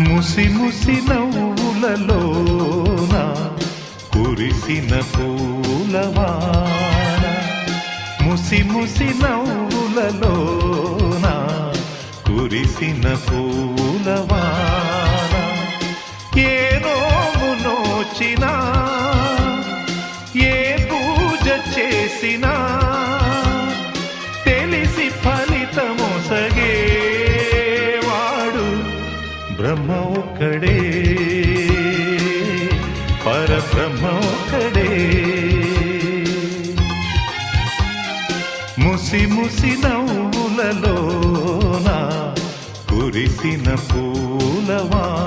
ముసి ముసి నవ్వులలోన కురిసిన పూలవాన. ముసి ముసి నవ్వులలోన కురిసిన పూలవాన. ఏ నోము నోచినా ఏ పూజ చేసినా తెలిసి బ్రహ్మ ఒక్కడే. పరబ్రహ్మ ఒక్కడే. ముసి ముసి నవ్వులలోన కురిసిన పూలవా